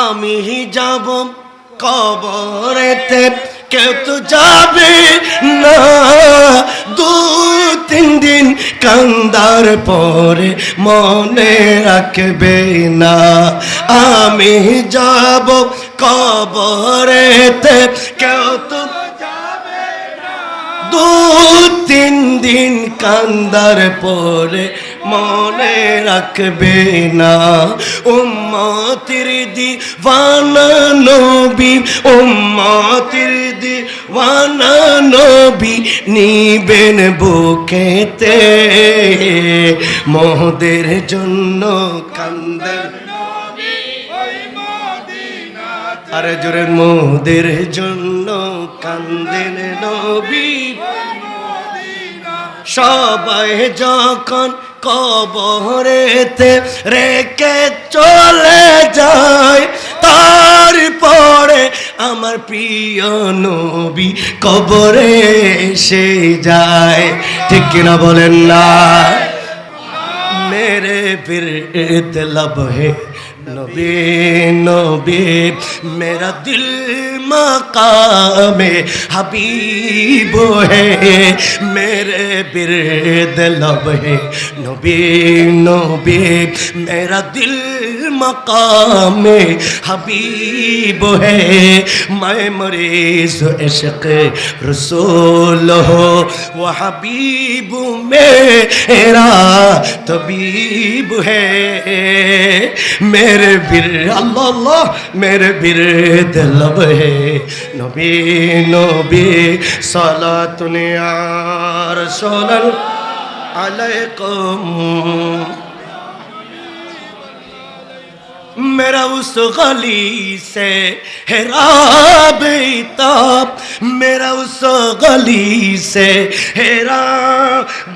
আমি যাব কবরেতে। কেউ তো যাবে না। দু তিন দিন কান্দার পরে মনে রাখবে না। আমি যাব কবরেতে। কেউ দিন কান্দার পরে মনে রাখবে না। উম্মতির দিওয়ানা নবী, উম্মতির দিওয়ানা নবী নিবেন বুকেতে। মোদের জন্য কান্দার আরে জোরে মোদের জন্য কান্দেন নবী। সবাই যখন কবরেতে রেখে চলে যায়, তারপরে আমার প্রিয় নবী কবরে এসে যায়। ঠিক কিনা বলেন না? মেরে ফির লব হে नबी नबी, मेरा दिल मकाम हबीब है, मेरे फिर तलब है। नबी नबी, मेरा दिल मकाम हबीब है, मैं मरीज़ इश्क रसूल हो, वो हबीब मेरा तबीब है। मेरे মেরে বীর, আল্লাহ মেরে বীর দলব হে নবী নবী সালাতুনিয়ার সোলন মেরা উস গলি সে হেরাব মেরা উস গলি সে হেরা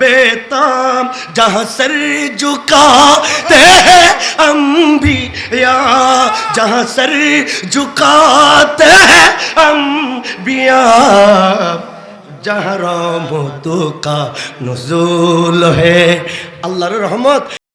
বেতাম জহাঁ সর ঝুকা جہاں سر جھکاتے ہیں انبیاء جہاں رحمتوں کا نزول ہے۔ اللہ رحمت۔